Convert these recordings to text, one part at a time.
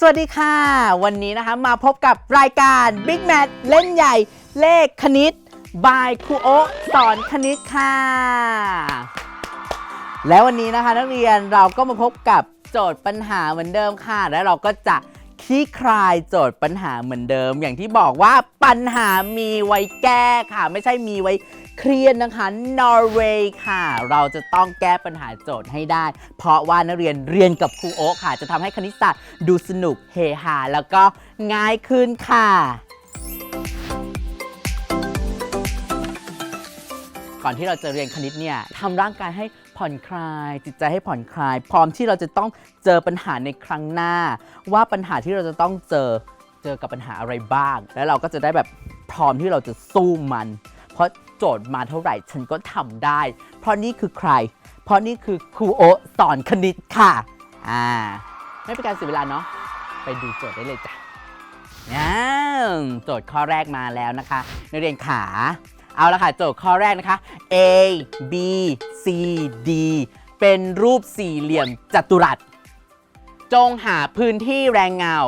สวัสดีค่ะ วันนี้นะคะมาพบกับรายการ Big m a t เล่นใหญ่เลขคณิต บายครูโอสอนคณิตค่ะ แล้ววันนี้นะคะนักเรียนเราก็มาพบกับโจทย์ปัญหาเหมือนเดิมค่ะ และเราก็จะคลี่คลายโจทย์ปัญหาเหมือนเดิม อย่างที่บอกว่าปัญหามีไว้แก้ค่ะ ไม่ใช่มีไว้ เครียดนะคะนอร์เวย์ค่ะ เราจะต้องแก้ปัญหาโจทย์ให้ได้ เพราะว่านักเรียนเรียนกับครูโอ๊คค่ะ จะทำให้คณิตศาสตร์ดูสนุกเฮฮาแล้วก็ง่ายขึ้นค่ะ ก่อนที่เราจะเรียนคณิตเนี่ยทำร่างกายให้ผ่อนคลาย จิตใจให้ผ่อนคลาย พร้อมที่เราจะต้องเจอปัญหาในครั้งหน้า ว่าปัญหาที่เราจะต้องเจอเจอกับปัญหาอะไรบ้าง แล้วเราก็จะได้แบบพร้อมที่เราจะสู้มัน เพราะ โจทย์มาเท่าไหร่ฉันก็ทำได้ เพราะนี่คือใคร เพราะนี่คือครูโอสอนคณิตค่ะ อ่า ไม่เป็นการเสียเวลาเนาะ ไปดูโจทย์ได้เลยจ้ะอ่โจทย์ข้อแรกมาแล้วนะคะนักเรียนขา เอาละค่ะ โจทย์ข้อแรกนะคะ A B C D เป็นรูปสี่เหลี่ยมจัตุรัส จงหาพื้นที่แรงเงา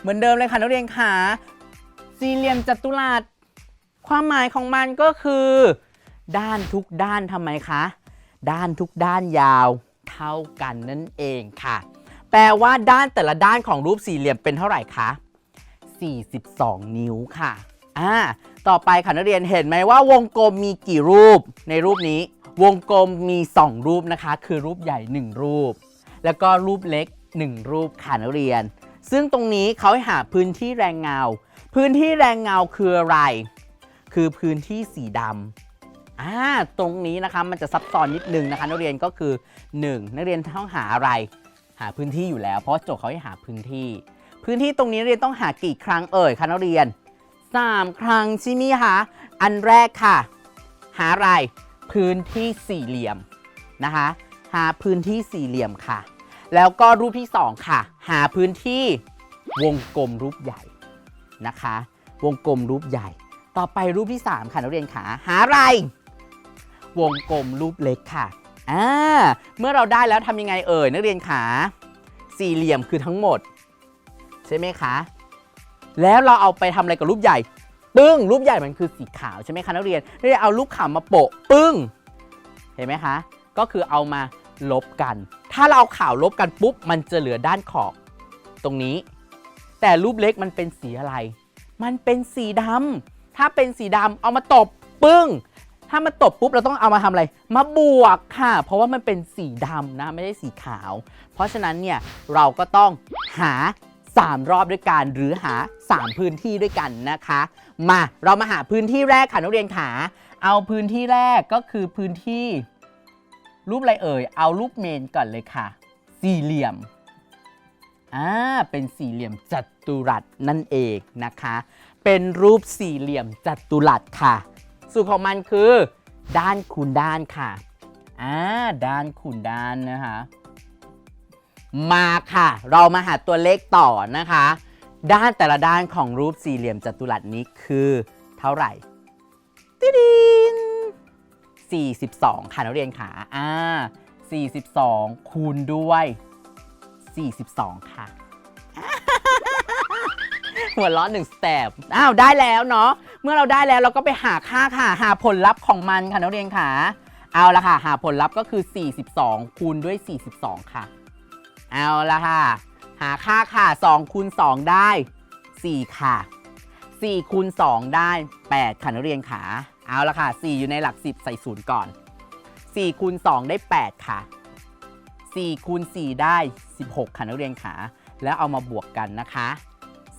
เหมือนเดิมเลยค่ะนักเรียนขาสี่เหลี่ยมจัตุรัส ความหมายของมันก็คือ ด้านทุกด้านทำไมคะ ด้านทุกด้านยาวเท่ากันนั่นเองค่ะ แปลว่าด้านแต่ละด้านของรูปสี่เหลี่ยมเป็นเท่าไหร่คะ 42 นิ้วค่ะอ่าต่อไปค่ะนักเรียนเห็นไหมว่าวงกลมมีกี่รูปในรูปนี้ วงกลมมี 2 รูปนะคะ คือรูปใหญ่ 1 รูป แล้วก็รูปเล็ก 1 รูปค่ะนักเรียน ซึ่งตรงนี้เขาให้หาพื้นที่แรงเงา พื้นที่แรงเงาคืออะไร คือพื้นที่สีดำอ่าตรงนี้นะคะมันจะซับซ้อนนิดนึงนะคะนักเรียนก็คือ 1 นักเรียนต้องหาอะไร หาพื้นที่อยู่แล้ว เพราะโจทย์เขาให้หาพื้นที่ พื้นที่ตรงนี้นักเรียนต้องหากี่ครั้งเอ่ยคะนักเรียน 3 ครั้งใช่ไหมคะอันแรกค่ะ หาอะไรพื้นที่สี่เหลี่ยมนะคะ หาพื้นที่สี่เหลี่ยมค่ะ แล้วก็รูปที่ 2 ค่ะ หาพื้นที่วงกลมรูปใหญ่นะคะ วงกลมรูปใหญ่ ต่อไปรูปที่ 3 ค่ะนักเรียนขาหาอะไร วงกลมรูปเล็กค่ะอ่าเมื่อเราได้แล้วทำยังไงเอ่ยนักเรียนขาสี่เหลี่ยมคือทั้งหมด ใช่ไหมคะ แล้วเราเอาไปทำอะไรกับรูปใหญ่ ปึ้ง รูปใหญ่มันคือสีขาวใช่ไหมคะนักเรียนนักเรียนเอารูปขาวมาโปะปึ้ง เห็นไหมคะ ก็คือเอามาลบกัน ถ้าเราเอาขาวลบกันปุ๊บมันจะเหลือด้านขอบตรงนี้ แต่รูปเล็กมันเป็นสีอะไร มันเป็นสีดำ ถ้าเป็นสีดำเอามาตบปึ้ง ถ้ามาตบปุ๊บเราต้องเอามาทำอะไร มาบวกค่ะ เพราะว่ามันเป็นสีดำนะไม่ใช่สีขาว เพราะฉะนั้นเนี่ยเราก็ต้องหา 3 รอบด้วยกันหรือหา 3 พื้นที่ด้วยกันนะคะ มาเรามาหาพื้นที่แรกค่ะนักเรียนขาเอาพื้นที่แรกก็คือพื้นที่ รูปอะไรเอ่ย เอารูปเมนก่อนเลยค่ะ สี่เหลี่ยมอ่าเป็นสี่เหลี่ยมจัตุรัสนั่นเองนะคะ เป็นรูปสี่เหลี่ยมจัตุรัสค่ะ สูตรของมันคือ ด้านคูณด้านค่ะอ่าด้านคูณด้านนะคะ มาค่ะ เรามาหาตัวเลขต่อนะคะ ด้านแต่ละด้านของรูปสี่เหลี่ยมจัตุรัสนี้คือเท่าไหร่ติดิน42 ค่ะนักเรียนขาอ่า42 คูณด้วย 42 ค่ะ หัวล้อหนึ่งสเต็ปอ้าวได้แล้วเนาะเมื่อเราได้แล้วเราก็ไปหาค่าค่ะ หาผลลัพธ์ของมันค่ะนักเรียนขาเอาละค่ะ หาผลลัพธ์ก็คือ 42 คูณด้วย 42 ค่ะ เอาละค่ะ หาค่าค่ะ2คูณ2ได้ 4 ค่ะ 4คูณ2ได้ 8 ค่ะนักเรียนขาเอาละค่ะ 4 อยู่ในหลัก 10 ใส่ศูนย์ก่อน 4คูณ2ได้ 8 ค่ะ 4คูณ4ได้ 16 ค่ะนักเรียนขาแล้วเอามาบวกกันนะคะ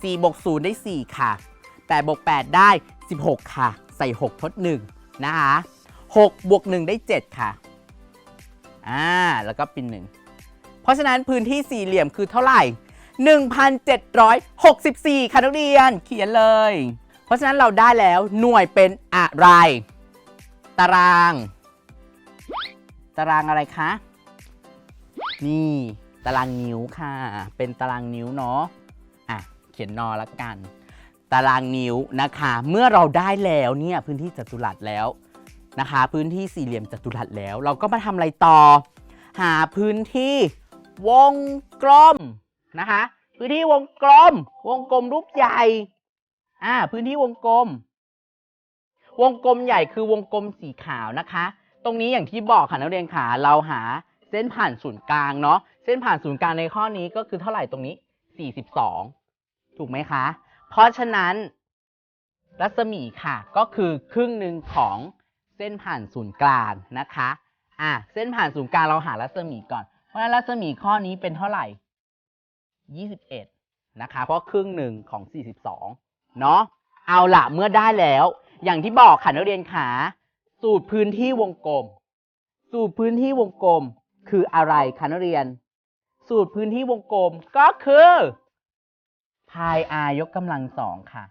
4 บวก 0 ได้ 4 ค่ะ 8 บวก 8 ได้ 16 ค่ะ ใส่ 6 ทด 1 นะคะ6บวก 1 ได้ 7 ค่ะ อ่า แล้วก็เป็น 1 เพราะฉะนั้นพื้นที่สี่เหลี่ยมคือเท่าไหร่ 1,764 ค่ะนักเรียน เขียนเลย เพราะฉะนั้นเราได้แล้วหน่วยเป็นอะไร ตาราง ตารางอะไรคะ นี่ ตารางนิ้วค่ะ เป็นตารางนิ้วเนาะอะ เขียนนอละกัน ตารางนิ้วนะคะ เมื่อเราได้แล้วเนี่ยพื้นที่จัตุรัสแล้วนะคะ พื้นที่สี่เหลี่ยมจัตุรัสแล้ว เราก็มาทำอะไรต่อ หาพื้นที่วงกลมนะคะ พื้นที่วงกลม วงกลมรูปใหญ่อ่าพื้นที่วงกลม วงกลมใหญ่คือวงกลมสีขาวนะคะ ตรงนี้อย่างที่บอกค่ะนักเรียนขาเราหาเส้นผ่านศูนย์กลางเนาะเส้นผ่านศูนย์กลางในข้อนี้ก็คือเท่าไหร่ตรงนี้ 42 ถูกไหมคะ เพราะฉะนั้น รัศมีค่ะก็คือครึ่งหนึ่งของเส้นผ่านศูนย์กลางนะคะอะเส้นผ่านศูนย์กลางเราหารัศมีก่อน เพราะฉะนั้นรัศมีข้อนี้เป็นเท่าไหร่ 21 นะคะ เพราะครึ่งหนึ่งของ 42 เนาะเอาละเมื่อได้แล้ว อย่างที่บอกค่ะนักเรียนขาสูตรพื้นที่วงกลม สูตรพื้นที่วงกลมคืออะไรคะนักเรียน สูตรพื้นที่วงกลมก็คือ พาย r ยกกำลังสองค่ะ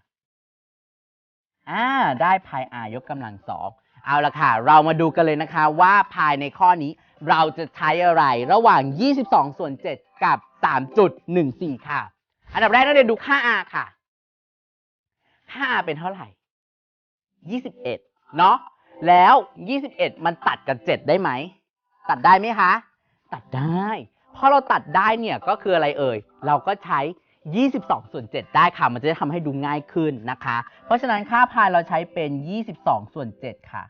อ่า ได้พาย r ยกกำลังสอง เอาละค่ะ เรามาดูกันเลยนะคะว่าภายในข้อนี้เราจะใช้อะไรระหว่าง 22 ส่วน 7 กับ 3.14 ค่ะ อันดับแรกนักเรียนดูค่า r ค่ะ ค่า r เป็นเท่าไหร่ 21 เนาะ แล้ว 21 มันตัดกับ 7 ได้ไหม ตัดได้ไหมคะ ตัดได้ พอเราตัดได้เนี่ยก็คืออะไรเอ่ย เราก็ใช้ 22 ส่วน 7 ได้ค่ะ มันจะได้ทำให้ดูง่ายขึ้นนะคะ เพราะฉะนั้นค่าพายเราใช้เป็น 22 ส่วน 7 ค่ะ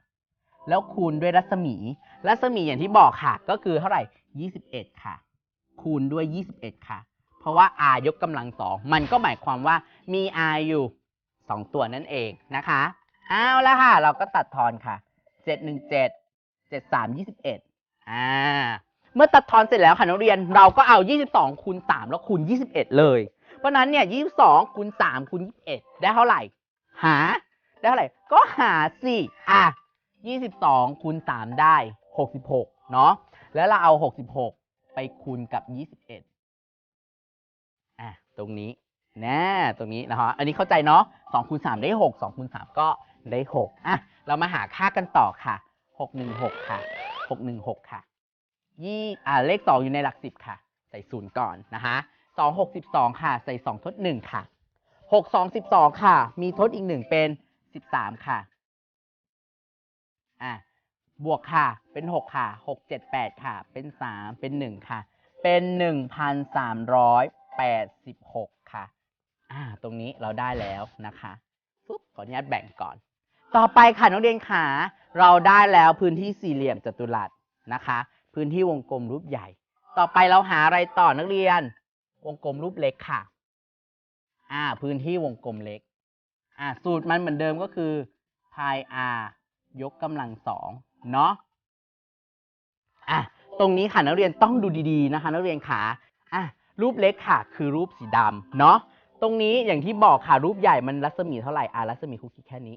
แล้วคูณด้วยรัศมี รัศมีอย่างที่บอกค่ะ ก็คือเท่าไหร่ 21 ค่ะ คูณด้วย 21 ค่ะ เพราะว่า r ยกกำลังสอง มันก็หมายความว่ามี r อยู่ 2 ตัวนั่นเองนะคะ เอาละค่ะ เราก็ตัดทอนค่ะ 717 73 21 อ่าเมื่อตัดทอนเสร็จแล้วค่ะนักเรียนเราก็เอา 22 คูณ 3 แล้วคูณ 21 เลยเพ ราะนั้นเนี่ย22คูณ3คูณ21ได้เท่าไหร่ หา ได้เท่าไหร่ ก็หาสิอะ22คูณ3ได้66เนาะ แล้วเราเอา66ไปคูณกับ21อะ ตรงนี้แน่ตรงนี้นะฮะ อันนี้เข้าใจเนาะ2คูณ3ได้6 2คูณ3ก็ได้6อะ เรามาหาค่ากันต่อค่ะ616ค่ะ616ค่ะยี่อ่าเลข2อยู่ในหลัก10ค่ะ ใส่ศูนย์ก่อนนะคะ 2 6 12ค่ะ ใส่2ทด1ค่ะ6 2 12ค่ะ มีทดอีก1เป็น13ค่ะ อะ บวกค่ะ เป็น6ค่ะ6 7 8ค่ะ เป็น3เป็น1ค่ะ เป็น1,386ค่ะ อ่า ตรงนี้เราได้แล้วนะคะปุ๊บขออนุญาตแบ่งก่อน ต่อไปค่ะนักเรียนขาเราได้แล้วพื้นที่สี่เหลี่ยมจัตุรัสนะคะ พื้นที่วงกลมรูปใหญ่ ต่อไปเราหาอะไรต่อนักเรียน วงกลมรูปเล็กค่ะ อ่า พื้นที่วงกลมเล็ก อ่า สูตรมันเหมือนเดิมก็คือ pi r ยกกำลังสองเนาะ อะ ตรงนี้ค่ะนักเรียนต้องดูดีๆนะคะนักเรียนขาอะ รูปเล็กค่ะ คือรูปสีดำเนาะ ตรงนี้อย่างที่บอกค่ะรูปใหญ่มันรัศมีเท่าไหร่ อะรัศมีคุกกี้แค่นี้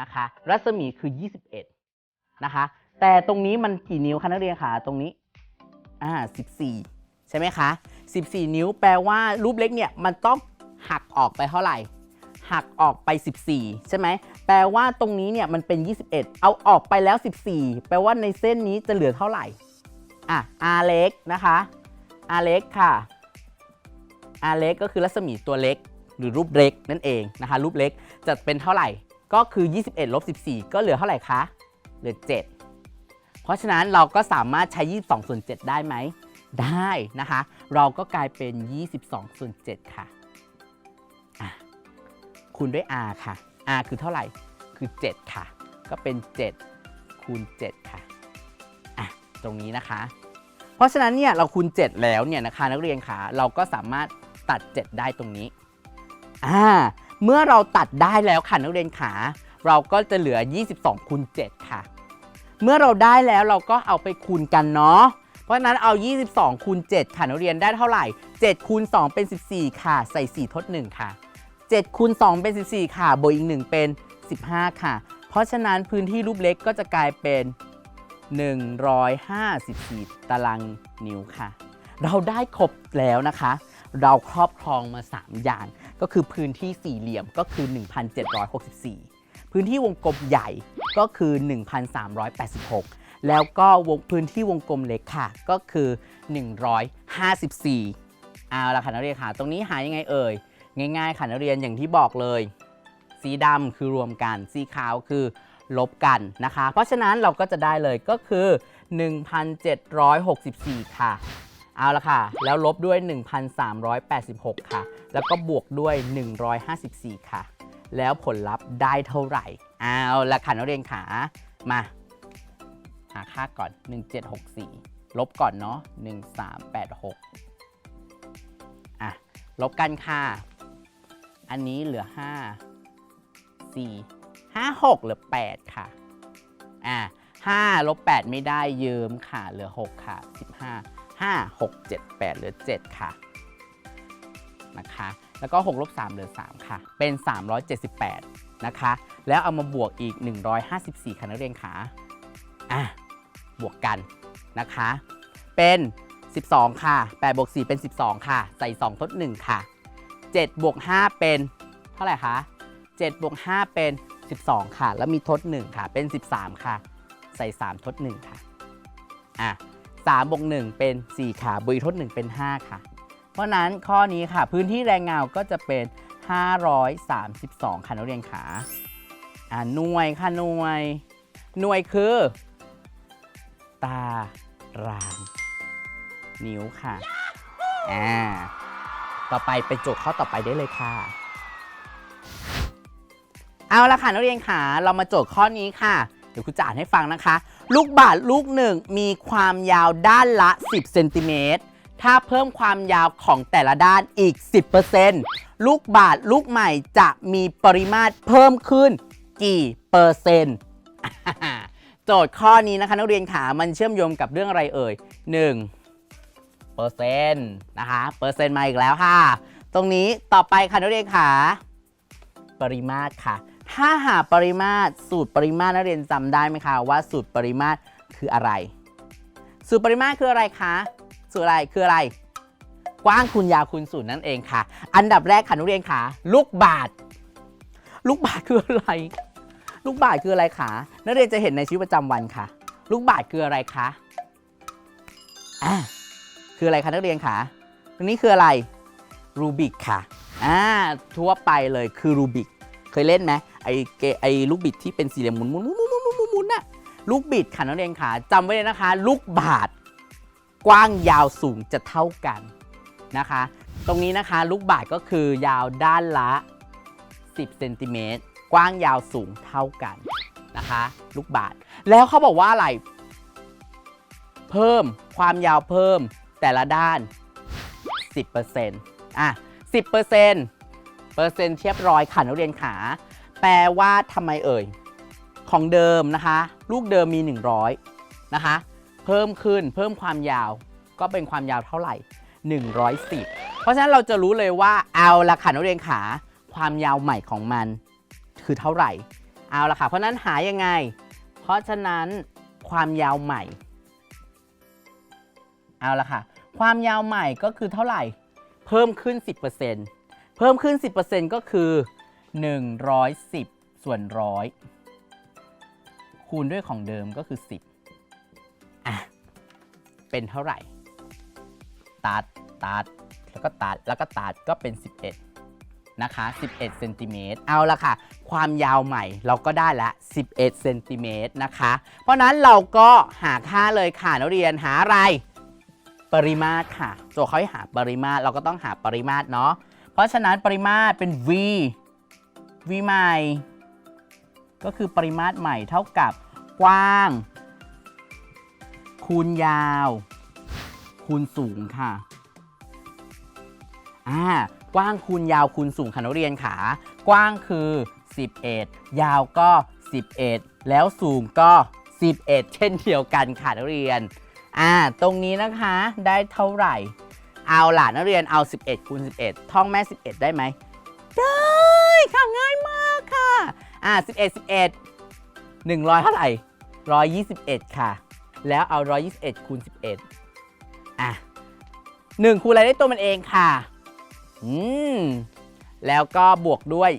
นะคะ รัศมีคือ 21 นะคะ แต่ตรงนี้มันกี่นิ้วคะนักเรียนคะตรงนี้ อ่า 14 ใช่ไหมคะ 14 นิ้ว แปลว่ารูปเล็กเนี่ยมันต้องหักออกไปเท่าไหร่ หักออกไป 14 ใช่ไหม แปลว่าตรงนี้เนี่ยมันเป็น 21 เอาออกไปแล้ว 14 แปลว่าในเส้นนี้จะเหลือเท่าไหร่ อะ r เล็กนะคะ r เล็กค่ะ r เล็กก็คือรัศมีตัวเล็ก หรือรูปเล็กนั่นเองนะคะ รูปเล็กจะเป็นเท่าไหร่ ก็คือ 21ลบ14 ก็เหลือเท่าไหร่คะ เหลือ 7 เพราะฉะนั้นเราก็สามารถใช้ 22ส่วน7ได้ไหม ได้นะคะ เราก็กลายเป็น 22 ส่วน 7ค่ะอะ คูณด้วย r ค่ะ r คือเท่าไหร่ คือ 7 ค่ะ ก็เป็น 7 คูณ 7 ค่ะ อะ ตรงนี้นะคะ เพราะฉะนั้นเนี่ยเราคูณ 7 แล้วเนี่ยนะคะนักเรียนขาเราก็สามารถตัด 7 ได้ตรงนี้ อ่า เมื่อเราตัดได้แล้วค่ะนักเรียนขาเราก็จะเหลือ 22คูณ7ค่ะ เมื่อเราได้แล้วเราก็เอาไปคูณกันเนาะ เพราะฉะนั้นเอา 22คูณ7ค่ะนักเรียนได้เท่าไหร่7คูณ2เป็น 14 ค่ะ ใส่ 4 ทด 1 ค่ะ7คูณ2เป็น 14 ค่ะบวกอีก 1 เป็น 15 ค่ะ เพราะฉะนั้นพื้นที่รูปเล็กก็จะกลายเป็น 154 ตารางนิ้วค่ะ เราได้ครบแล้วนะคะ เราครอบครองมา 3 อย่าง ก็คือพื้นที่สี่เหลี่ยมก็คือ 1,764 พื้นที่วงกลมใหญ่ก็คือ 1,386 แล้วก็วงพื้นที่วงกลมเล็กค่ะ ก็คือ 154เอาละค่ะนักเรียนค่ะ ตรงนี้หายังไงเอ่ย ง่าย ๆ ค่ะนักเรียนอย่างที่บอกเลย สีดำคือรวมกัน สีขาวคือลบกันนะคะ เพราะฉะนั้นเราก็จะได้เลยก็คือ 1,764 ค่ะ เอาละค่ะ แล้วลบด้วย 1,386 ค่ะ แล้วก็บวกด้วย 154 ค่ะ แล้วผลลัพธ์ได้เท่าไหร่ เอาละค่ะนักเรียนขามาาค่าก่อน 1764 ลบก่อนเนาะ1386 อะ ลบกันค่ะ อันนี้เหลือ 5 4 5 6เหลือ 8 ค่ะ อะ5ลบ8ไม่ได้ยืมค่ะ เหลือ 6 ค่ะ 15 5 6 7 8เหลือ 7 ค่ะนะคะแล้วก็6ลบ3เหลือ 3 ค่ะ เป็น 378 นะคะ แล้วเอามาบวกอีก 154ค่ะนักเรียนขาอะ บวกกันนะคะ เป็น 12 ค่ะ8บวก4เป็น 12 ค่ะ ใส่ 2 ทด 1 ค่ะ7บวก5เป็น เท่าไหร่คะ7บวก5เป็น 12 ค่ะ แล้วมีทด 1 ค่ะ เป็น 13 ค่ะ ใส่ 3 ทด 1 ค่ะอะ3บวก1เป็น 4 ค่ะบวกทด 1 เป็น 5 ค่ะ เพราะฉะนั้นข้อนี้ค่ะ พื้นที่แรงเงาก็จะเป็น 532 ค่ะนักเรียนขาอ่าหน่วยค่ะหน่วย หน่วยคือ ตาราง นิ้วค่ะ อ่า ต่อไปเป็นโจทย์ข้อต่อไปได้เลยค่ะ เอาละค่ะนักเรียนค่ะ เรามาโจทย์ข้อนี้ค่ะ เดี๋ยวครูจะอ่านให้ฟังนะคะ ลูกบาศก์ลูกหนึ่งมีความยาวด้านละ 10เซนติเมตร ถ้าเพิ่มความยาวของแต่ละด้านอีก 10%ลูกบาศก์ลูกใหม่จะมีปริมาตรเพิ่มขึ้นกี่เปอร์เซ็นต์ โจทย์ข้อนี้นะคะนักเรียนขามันเชื่อมโยงกับเรื่องอะไรเอ่ย1เปอร์เซ็นต์นะคะเปอร์เซ็นต์มาอีกแล้วค่ะ ตรงนี้ต่อไปค่ะนักเรียนขาปริมาตรค่ะ ถ้าหาปริมาตรสูตรปริมาตรนักเรียนจำได้ไหมคะว่าสูตรปริมาตรคืออะไร สูตรปริมาตรคืออะไรคะสูตรอะไรคืออะไร กว้างคูณยาวคูณสูตรนั่นเองค่ะ อันดับแรกค่ะนักเรียนขาลูกบาศก์ลูกบาศก์คืออะไร ลูกบาศก์คืออะไรคะนักเรียนจะเห็นในชีวิตประจำวันค่ะ ลูกบาศก์คืออะไรคะอ่าคืออะไรคะนักเรียนคะตรงนี้คืออะไรรูบิกค่ะอ่าทั่วไปเลยคือรูบิกเคยเล่นไหมไอเกไอลูกบิดที่เป็นสี่เหลี่ยมหมุนหมุนหมุนหมุนหมุนหมุนหมุนน่ะลูกบิดค่ะนักเรียนค่ะจำไว้เลยนะคะ ลูกบาศก์กว้างยาวสูงจะเท่ากันนะคะ ตรงนี้นะคะลูกบาศก์ก็คือยาวด้านละ 10เซนติเมตร กว้างยาวสูงเท่ากันนะคะ ลูกบาศก์แล้วเขาบอกว่าอะไร เพิ่มความยาวเพิ่มแต่ละด้าน 10%อะ10%เปอร์เซ็นต์เปอร์เซ็นต์เทียบร้อยค่ะนักเรียนขา แปลว่าทำไมเอ่ย ของเดิมนะคะ ลูกเดิมมี 100 นะคะ เพิ่มขึ้นเพิ่มความยาวก็เป็นความยาวเท่าไหร่ 110 เพราะฉะนั้นเราจะรู้เลยว่าเอาละค่ะนักเรียนขา ความยาวใหม่ของมัน คือเท่าไหร่ เอาละค่ะ เพราะนั้นหายังไง เพราะฉะนั้นความยาวใหม่ เอาละค่ะ ความยาวใหม่ก็คือเท่าไหร่ เพิ่มขึ้น 10%เพิ่มขึ้น 10%ก็คือ 110 ส่วนร้อยคูณด้วยของเดิมก็คือ 10อะเป็นเท่าไหร่ ตัด ตัด แล้วก็ตัด แล้วก็ตัด ก็เป็น 11 นะคะ 11เซนติเมตรเอาละค่ะ ความยาวใหม่เราก็ได้ละ 11เซนติเมตรนะคะ เพราะนั้นเราก็หาค่าเลยค่ะนักเรียนหาอะไร ปริมาตรค่ะโจทย์เขาให้หาปริมาตรเราก็ต้องหาปริมาตรเนาะเพราะฉะนั้นปริมาตรเป็น v v ใหม่ ก็คือปริมาตรใหม่เท่ากับกว้าง คูณยาว คูณสูงค่ะอ่า กว้างคูณยาวคูณสูงค่ะนักเรียนค่ะกว้างคือ 11 ยาวก็ 11 แล้วสูงก็ 11 เช่นเดียวกันค่ะนักเรียนอ่าตรงนี้นะคะได้เท่าไหร่ เอาล่ะนักเรียนเอา 11คูณ11 ท่องแม่ 11 ได้ไหมได้ค่ะง่ายมากค่ะอ่า11 11 100 เท่าไหร่ 121 ค่ะ แล้วเอา 121คูณ11อะ1คูณอะไรได้ตัวมันเองค่ะ อืม แล้วก็บวกด้วย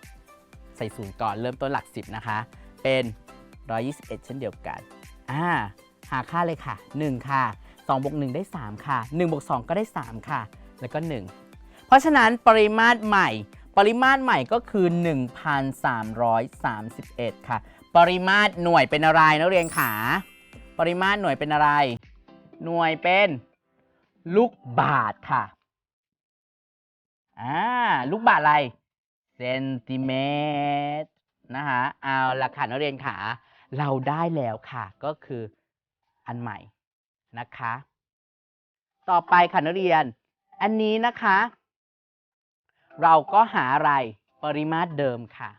10 ใส่ศูนย์ก่อนเริ่มต้นหลัก 10 นะคะ เป็น 121 เช่นเดียวกัน อ่า หาค่าเลยค่ะ 1 ค่ะ2บวก1ได้ 3 ค่ะ1บวก2ก็ได้ 3 ค่ะ แล้วก็ 1 เพราะฉะนั้นปริมาตรใหม่ ปริมาตรใหม่ก็คือ 1,331 ค่ะ ปริมาตรหน่วยเป็นอะไรนักเรียนขาปริมาตรหน่วยเป็นอะไร หน่วยเป็นลูกบาทค่ะ อ่าลูกบาทอะไรเซนติเมตรนะคะเอาละค่ะนักเรียนขาเราได้แล้วค่ะ ก็คืออันใหม่นะคะ ต่อไปค่ะนักเรียน อันนี้นะคะ เราก็หาอะไรปริมาตรเดิมค่ะ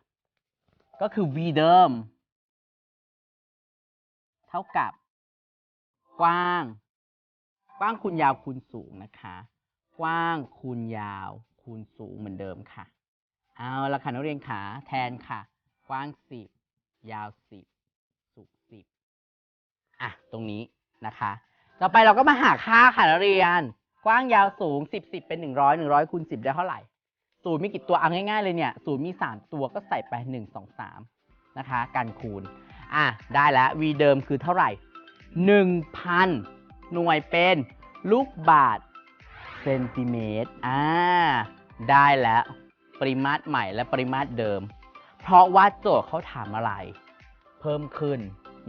ก็คือ v เดิม เท่ากับ กว้าง กว้างคูณยาวคูณสูงนะคะ กว้างคูณยาว คูณสูงเหมือนเดิมค่ะ เอาละค่ะนักเรียนขาแทนค่ะ กว้าง10ยาว10สูง10อะ ตรงนี้นะคะ ต่อไปเราก็มาหาค่าค่ะนักเรียน กว้างยาวสูง10 10เป็น100 100คูณ10ได้เท่าไหร่ศูนย์มีกี่ตัวเอาง่ายๆเลยเนี่ยศูนย์มี3ตัวก็ใส่ไป1 2 3นะคะการคูณอะได้แล้ว v เดิมคือเท่าไหร่ 1,000 หน่วยเป็นลูกบาทเซนติเมตรอ่า ได้แล้วปริมาตรใหม่และปริมาตรเดิม เพราะว่าโจทย์เขาถามอะไร เพิ่มขึ้น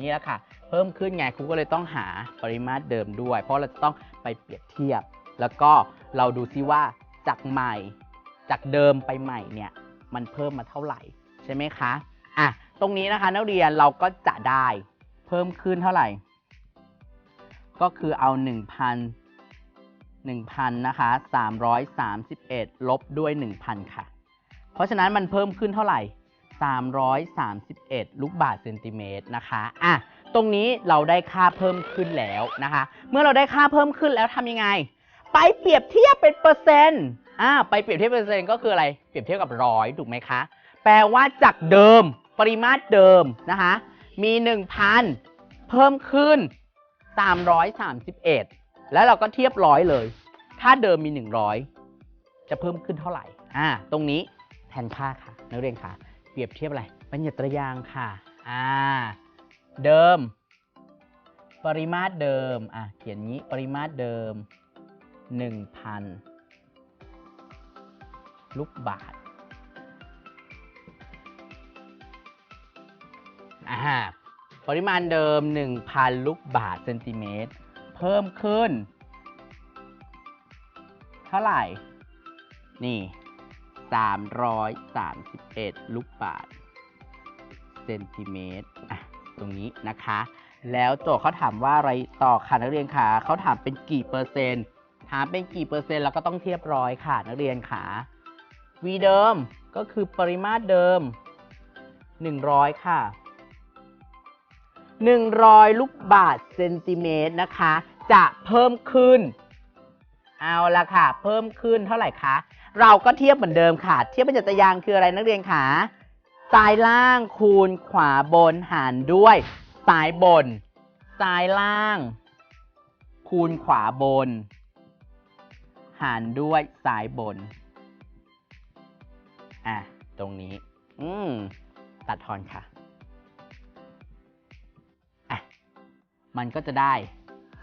นี่แหละค่ะ เพิ่มขึ้นไงครูก็เลยต้องหาปริมาตรเดิมด้วย เพราะเราจะต้องไปเปรียบเทียบ แล้วก็เราดูซิว่าจากใหม่ จากเดิมไปใหม่เนี่ยมันเพิ่มมาเท่าไหร่ใช่ไหมคะอะตรงนี้นะคะนักเรียนเราก็จะได้เพิ่มขึ้นเท่าไหร่ ก็คือเอา 1,000นะคะ331 ลบด้วย 1,000 ค่ะ เพราะฉะนั้นมันเพิ่มขึ้นเท่าไหร่ 331 ลูกบาศก์เซนติเมตรนะคะอะตรงนี้เราได้ค่าเพิ่มขึ้นแล้วนะคะ เมื่อเราได้ค่าเพิ่มขึ้นแล้วทำยังไง ไปเปรียบเทียบเป็นเปอร์เซ็นต์อ่าไปเปรียบเทียบเป็นเปอร์เซ็นต์ก็คืออะไร เปรียบเทียบกับร้อยถูกไหมคะ แปลว่าจากเดิมปริมาตรเดิมนะคะ มี 1,000 เพิ่มขึ้น 331 แล้วเราก็เทียบร้อยเลย ถ้าเดิมมี 100 จะเพิ่มขึ้นเท่าไหร่ อ่า ตรงนี้แทนค่าค่ะ นักเรียนค่ะ เปรียบเทียบอะไรบัญญัตรยางค่ะ อ่า เดิม ปริมาตรเดิม อะ เขียนงี้ ปริมาตรเดิม 1,000 ลูกบาทอ่าปริมาณเดิม 1,000 ลูกบาทเซนติเมตร เพิ่มขึ้น เท่าไหร่ นี่ 331 ลูกบาทเซนติเมตรอะตรงนี้นะคะ แล้วโจทย์เขาถามว่าอะไรต่อค่ะนักเรียนขาเขาถามเป็นกี่เปอร์เซ็นต์ถามเป็นกี่เปอร์เซ็นต์เราก็ต้องเทียบร้อยค่ะนักเรียนขา v เดิมก็คือปริมาตรเดิม 100 ค่ะ 100 ลูกบาทเซนติเมตรนะคะ จะเพิ่มขึ้น เอาละค่ะ เพิ่มขึ้นเท่าไหร่คะ เราก็เทียบเหมือนเดิมค่ะ เทียบเป็นจัตยางคืออะไรนักเรียนขาซ้ายล่างคูณขวาบนหารด้วยซ้ายบนซ้ายล่าง คูณขวาบน หารด้วยซ้ายบน อะ ตรงนี้ อืม ตัดทอนค่ะ มันก็จะได้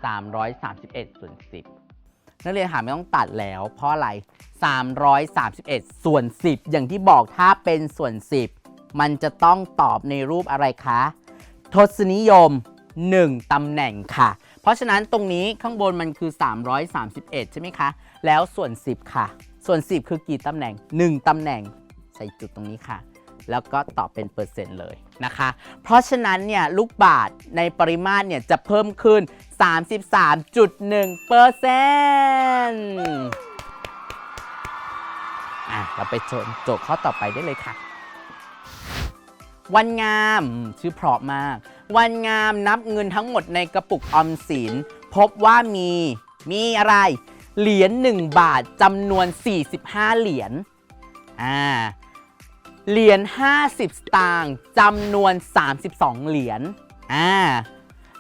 331 ส่วน 10 นักเรียนหาไม่ต้องตัดแล้ว เพราะอะไร 331 ส่วน 10 อย่างที่บอกถ้าเป็นส่วน 10 มันจะต้องตอบในรูปอะไรคะ ทศนิยม 1 ตำแหน่งค่ะ เพราะฉะนั้นตรงนี้ข้างบนมันคือ 331 ใช่ไหมคะ แล้วส่วน 10 ค่ะ ส่วน 10 คือกี่ตำแหน่ง 1 ตำแหน่งใส่จุดตรงนี้ค่ะ แล้วก็ตอบเป็นเปอร์เซ็นต์เลยนะคะ เพราะฉะนั้นเนี่ยลูกบาทในปริมาตรเนี่ยจะเพิ่มขึ้น 33.1เปอร์เซ็นต์อะเราไปโจทย์โจทย์ข้อต่อไปได้เลยค่ะ วันงามอืมชื่อเพราะมาก วันงามนับเงินทั้งหมดในกระปุกออมสิน พบว่ามีมีอะไร เหรียญ1บาทจำนวน 45 เหรียญอ่า เหรียญ50 สตางค์จำนวน 32 เหรียญอ่า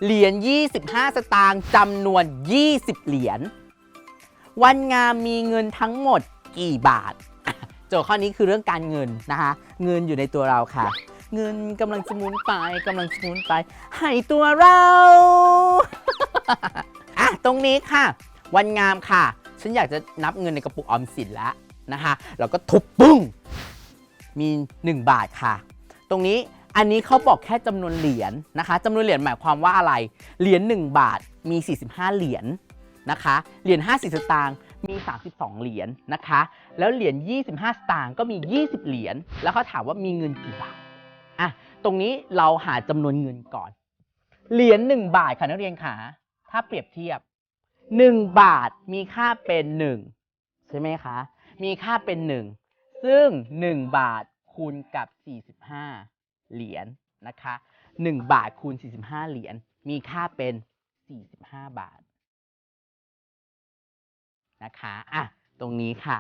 เหรียญ25 สตางค์จำนวน 20 เหรียญวันงามมีเงินทั้งหมดกี่บาท โจทย์ข้อนี้คือเรื่องการเงินนะคะ เงินอยู่ในตัวเราค่ะ เงินกำลังจะหมุนไปกำลังจะหมุนไป ให้ตัวเราอะตรงนี้ค่ะ วันงามค่ะ ฉันอยากจะนับเงินในกระปุกออมสินแล้วนะคะ แล้วก็ทุบปึ้ง มี 1 บาทค่ะ ตรงนี้อันนี้เขาบอกแค่จำนวนเหรียญนะคะจำนวนเหรียญหมายความว่าอะไร เหรียญ1บาทมี 45 เหรียญนะคะ เหรียญ50 สตางค์มี 32 เหรียญนะคะ แล้วเหรียญ25 สตางค์ก็มี 20 เหรียญ แล้วเขาถามว่ามีเงินกี่บาท อะ ตรงนี้เราหาจำนวนเงินก่อน เหรียญ1บาทค่ะนักเรียนขาถ้าเปรียบเทียบ 1 บาทมีค่าเป็น 1 ใช่ไหมคะ มีค่าเป็น 1 ซึ่ง 1 บาทคูณกับ 45 เหรียญนะคะ 1 บาทคูณ 45 เหรียญมีค่าเป็น 45 บาทนะคะอะตรงนี้ค่ะ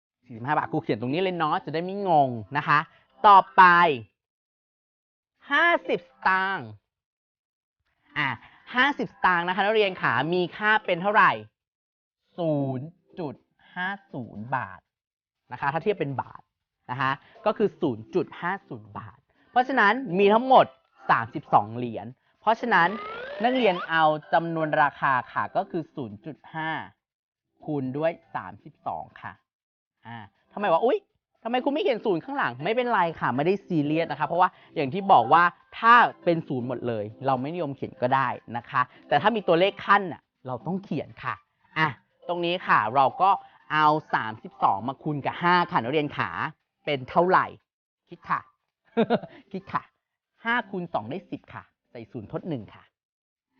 45 บาทครูเขียนตรงนี้เลยเนาะจะได้ไม่งงนะคะ ต่อไป 50 สตางค์อะ50 สตางค์นะคะนักเรียนขามีค่าเป็นเท่าไหร่ 0.50 บาท นะคะ ถ้าเทียบเป็นบาทนะคะก็คือ 0.50 บาท เพราะฉะนั้นมีทั้งหมด 32 เหรียญ เพราะฉะนั้นนักเรียนเอาจำนวนราคาค่ะก็คือ 0.5 คูณด้วย 32 ค่ะ อ่าทำไมว่าอุ๊ยทำไมคุณไม่เขียนศูนย์ข้างหลัง ไม่เป็นไรค่ะ ไม่ได้ซีเรียสนะคะ เพราะว่าอย่างที่บอกว่าถ้าเป็นศูนย์หมดเลย เราไม่นิยมเขียนก็ได้นะคะ แต่ถ้ามีตัวเลขขั้นน่ะเราต้องเขียนค่ะ อะ ตรงนี้ค่ะเราก็ เอา 32 มาคูณกับ 5 ค่ะนักเรียนขา เป็นเท่าไหร่ คิดค่ะ คิดค่ะ5คูณ2ได้ 10 ค่ะ ใส่ศูนย์ทด 1 ค่ะ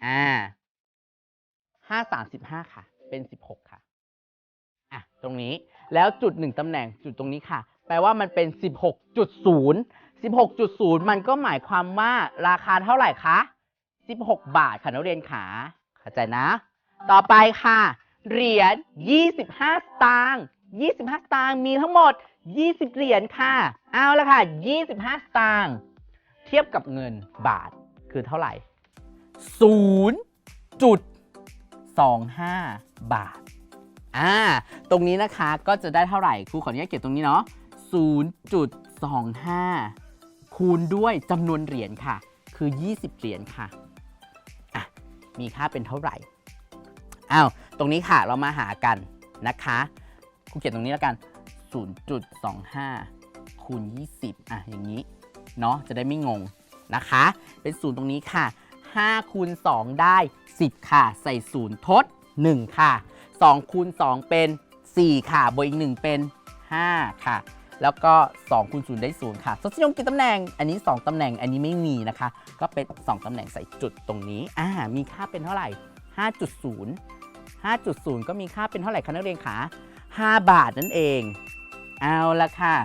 อ่า5 35 ค่ะ เป็น 16 ค่ะ อะ ตรงนี้ แล้วจุด 1ตำแหน่งจุดตรงนี้ค่ะ แปลว่ามันเป็น 16.0 16.0 มันก็หมายความว่าราคาเท่าไหร่คะ 16 บาทค่ะนักเรียนขา เข้าใจนะ ต่อไปค่ะ เหรียญ 25 สตางค์25 สตางค์มีทั้งหมด 20 เหรียญค่ะ เอาละค่ะ 25 สตางค์เทียบกับเงินบาทคือเท่าไหร่ 0.25 บาท อ่า ตรงนี้นะคะก็จะได้เท่าไหร่ ครูขออนุญาตเก็บตรงนี้เนาะ 0.25 คูณด้วยจำนวนเหรียญค่ะ คือ 20 เหรียญค่ะ อะ มีค่าเป็นเท่าไหร่ อ้าว ตรงนี้ค่ะเรามาหากันนะคะครูเขียนตรงนี้แล้วกัน 0.25 คูณ 20 อะ อย่างนี้ เนาะจะได้ไม่งงนะคะ เป็นศูนย์ตรงนี้ค่ะ 5 คูณ 2 ได้ 10 ค่ะ ใส่ศูนย์ทด 1 ค่ะ 2 คูณ 2 เป็น 4 ค่ะ บวกอีก 1 เป็น 5 ค่ะ แล้วก็2คูณ0ได้ 0 ค่ะทศนิยมกี่ตำแหน่ง อันนี้ 2ตำแหน่ง อันนี้ไม่มีนะคะ ก็เป็น 2ตำแหน่งใส่จุดตรงนี้ อ่า มีค่าเป็นเท่าไหร่ 5.0 5.0 ก็มีค่าเป็นเท่าไหร่คะนักเรียนคะ5บาทนั่นเอง เอาละค่ะ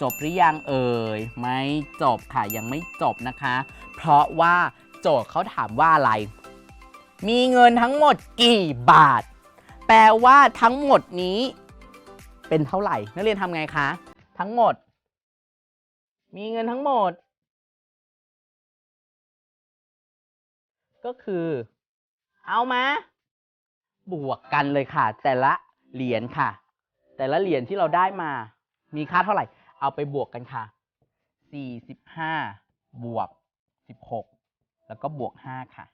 จบหรือยังเอ่ย ไม่จบค่ะ ยังไม่จบนะคะ เพราะว่าโจทย์เขาถามว่าอะไร มีเงินทั้งหมดกี่บาท แปลว่าทั้งหมดนี้ เป็นเท่าไหร่ นักเรียนทำไงคะ ทั้งหมด มีเงินทั้งหมด ก็คือ เอามา บวกกันเลยค่ะ แต่ละเหรียญค่ะ แต่ละเหรียญที่เราได้มา มีค่าเท่าไหร่ เอาไปบวกกันค่ะ 45 บวก 16 แล้วก็บวก 5 ค่ะ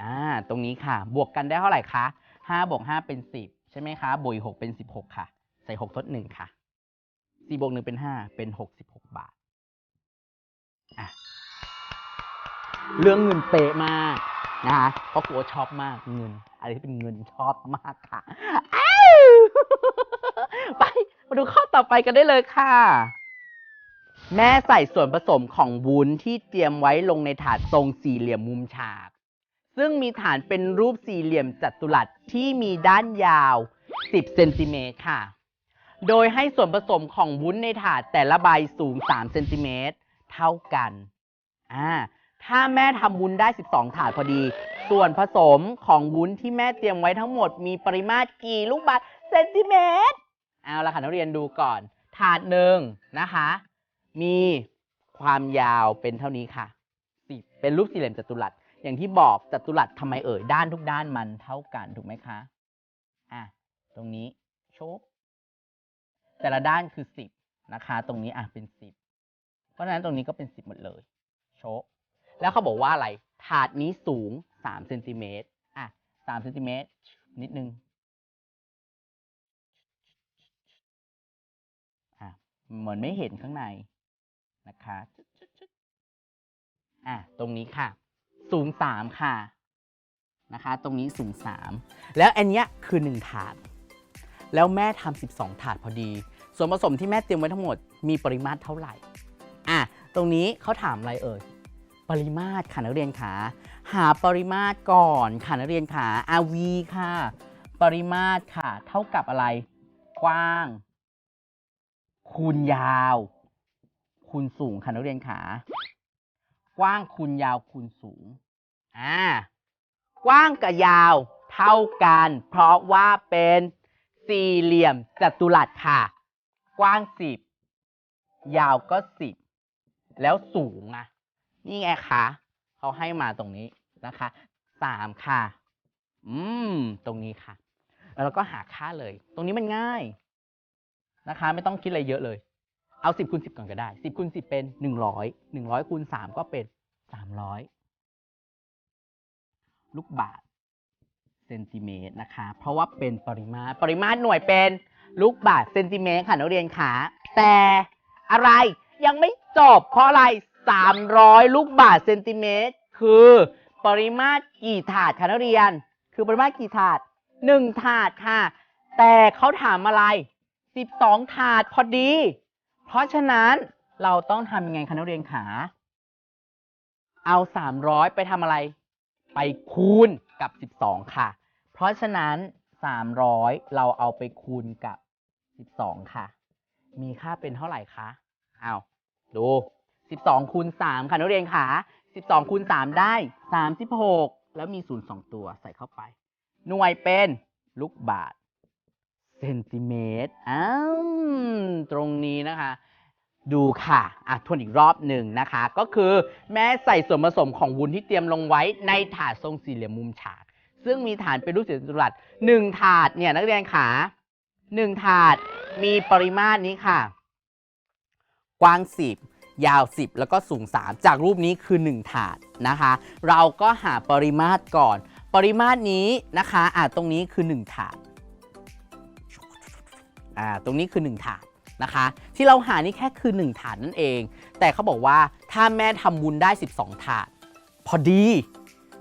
อ่าตรงนี้ค่ะ บวกกันได้เท่าไหร่คะ5บวก 5 เป็น 10 ใช่ไหมคะบวกอีก6เป็น 16 ค่ะ ใส่ 6 ทด 1 ค่ะ4บวก 1 เป็น 5 เป็น 66 บาทอะเรื่องเงินเป๊ะมากนะคะเพราะกลัวชอบมากเงิน อะไรที่เป็นเงินชอบมากค่ะอ้าไปมาดูข้อต่อไปกันได้เลยค่ะ แม่ใส่ส่วนผสมของวุ้นที่เตรียมไว้ลงในถาดทรงสี่เหลี่ยมมุมฉาก ซึ่งมีฐานเป็นรูปสี่เหลี่ยมจัตุรัสที่มีด้านยาว 10 เซนติเมตรค่ะ โดยให้ส่วนผสมของวุ้นในถาดแต่ละใบสูง 3 เซนติเมตรเท่ากัน อ่า ถ้าแม่ทำวุ้นได้ 12 ถาดพอดี ส่วนผสมของวุ้นที่แม่เตรียมไว้ทั้งหมดมีปริมาตรกี่ลูกบาศก์เซนติเมตร เอาละค่ะนักเรียนดูก่อน ถาดหนึ่งนะคะ มีความยาวเป็นเท่านี้ค่ะสิบเป็นรูปสี่เหลี่ยมจัตุรัส อย่างที่บอกจัตุรัสทำไมเอ่ยด้านทุกด้านมันเท่ากันถูกไหมคะอะตรงนี้โชบแต่ละด้านคือสิบนะคะ ตรงนี้อะเป็นสิบเพราะฉะนั้นตรงนี้ก็เป็นสิบหมดเลย โชบแล้วเขาบอกว่าอะไร ถาดนี้สูง สามเซนติเมตรอะสามเซนติเมตรนิดนึงอะเหมือนไม่เห็นข้างในนะคะอะตรงนี้ค่ะ สูงสามค่ะนะคะ ตรงนี้สูงสามแล้วอันเนี้ยคือหนึ่งถาด แล้วแม่ทำสิบสองถาดพอดี ส่วนผสมที่แม่เตรียมไว้ทั้งหมดมีปริมาตรเท่าไหร่อะตรงนี้เขาถามอะไรเอ่ย ปริมาตรค่ะนักเรียนขาหาปริมาตรก่อนค่ะนักเรียนขาอาวีค่ะ ปริมาตรค่ะ เท่ากับอะไร กว้าง คูณยาว คูณสูงค่ะนักเรียนขา กว้างคูณยาวคูณสูงอ่ากว้างกับยาวเท่ากัน เพราะว่าเป็นสี่เหลี่ยมจัตุรัสค่ะ กว้างสิบยาวก็สิบแล้วสูงอะ นี่ไงคะเขาให้มาตรงนี้นะคะสามค่ะ อืม ตรงนี้ค่ะ แล้วเราก็หาค่าเลย ตรงนี้มันง่ายนะคะ ไม่ต้องคิดอะไรเยอะเลย เอาสิบคูณสิบก่อนก็ได้สิบคูณสิบเป็นหนึ่งร้อยหนึ่งร้อยคูณสามก็เป็นสามร้อยลูกบาศก์เซนติเมตรนะคะ เพราะว่าเป็นปริมาตร ปริมาตรหน่วยเป็นลูกบาศก์เซนติเมตรค่ะนักเรียนขาแต่อะไรยังไม่จบเพราะอะไร 300 ลูกบาศก์เซนติเมตร คือปริมาตรกี่ถาดคะนักเรียน คือปริมาตรกี่ถาดหนึ่งถาดค่ะ แต่เขาถามอะไร 12 ถาดพอดี เพราะฉะนั้นเราต้องทำยังไงคะนักเรียนขา เอา 300 ไปทำอะไร ไปคูณกับ 12 ค่ะ เพราะฉะนั้น 300 เราเอาไปคูณกับ 12 ค่ะ มีค่าเป็นเท่าไหร่คะ เอาดู 12คูณ3ค่ะนักเรียนขา12คูณ3ได้ 36 แล้วมี 0 2 ตัวใส่เข้าไป หน่วยเป็นลูกบาศก์เซนติเมตร อ้าวตรงนี้นะคะ ดูค่ะอะทวนอีกรอบหนึ่งนะคะ ก็คือแม่ใส่ส่วนผสมของวุ้นที่เตรียมลงไว้ในถาดทรงสี่เหลี่ยมมุมฉาก ซึ่งมีฐานเป็นรูปสี่เหลี่ยมจัตุรัสหนึ่งถาดเนี่ยนักเรียนขาหนึ่งถาดมีปริมาตรนี้ค่ะ กว้าง10 ยาว 10 แล้วก็สูง 3 จากรูปนี้คือ 1 ถาดนะคะ เราก็หาปริมาตรก่อน ปริมาตรนี้นะคะอะตรงนี้คือ 1 ถาดอ่าตรงนี้คือ 1 ถาดนะคะ ที่เราหานี่แค่คือ 1 ถาดนั่นเอง แต่เขาบอกว่าถ้าแม่ทำวุ้นได้ 12 ถาด พอดี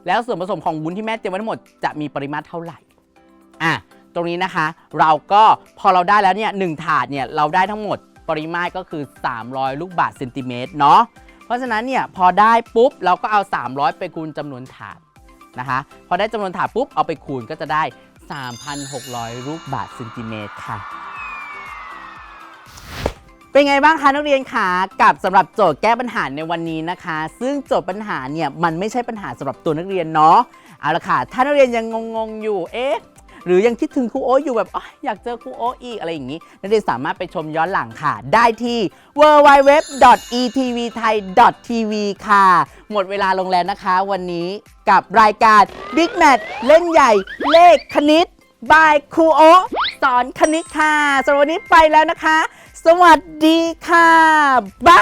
แล้วส่วนผสมของวุ้นที่แม่เตรียมไว้ทั้งหมดจะมีปริมาตรเท่าไหร่อะตรงนี้นะคะ เราก็พอเราได้แล้วเนี่ยหนึ่งถาดเนี่ยเราได้ทั้งหมด ปริมาตรก็คือ 300 ลูกบาศก์เซนติเมตรเนาะเพราะฉะนั้นเนี่ยพอได้ปุ๊บเราก็เอา 300 ไปคูณจำนวนถาดนะคะพอได้จำนวนถาดปุ๊บเอาไปคูณก็จะได้ 3,600 ลูกบาศก์เซนติเมตรค่ะเป็นไงบ้างคะนักเรียนคะกับสำหรับโจทย์แก้ปัญหาในวันนี้นะคะ ซึ่งโจทย์ปัญหาเนี่ยมันไม่ใช่ปัญหาสำหรับตัวนักเรียนเนาะเอาละค่ะถ้านักเรียนยังงงๆอยู่เอ๊ะ หรือยังคิดถึงครูโอ๊ตอยู่แบบออยากเจอครูโอ๊ตอีกอะไรอย่างนี้นักเรียนสามารถไปชมย้อนหลังค่ะ ได้ที่ www.etvthai.tv ค่ะ หมดเวลาลงแล้วนะคะ วันนี้กับรายการ Big Match เล่นใหญ่เลขคณิตบายครูโอสอนคณิตค่ะสำหรับวันนี้ไปแล้วนะคะ สวัสดีค่ะบา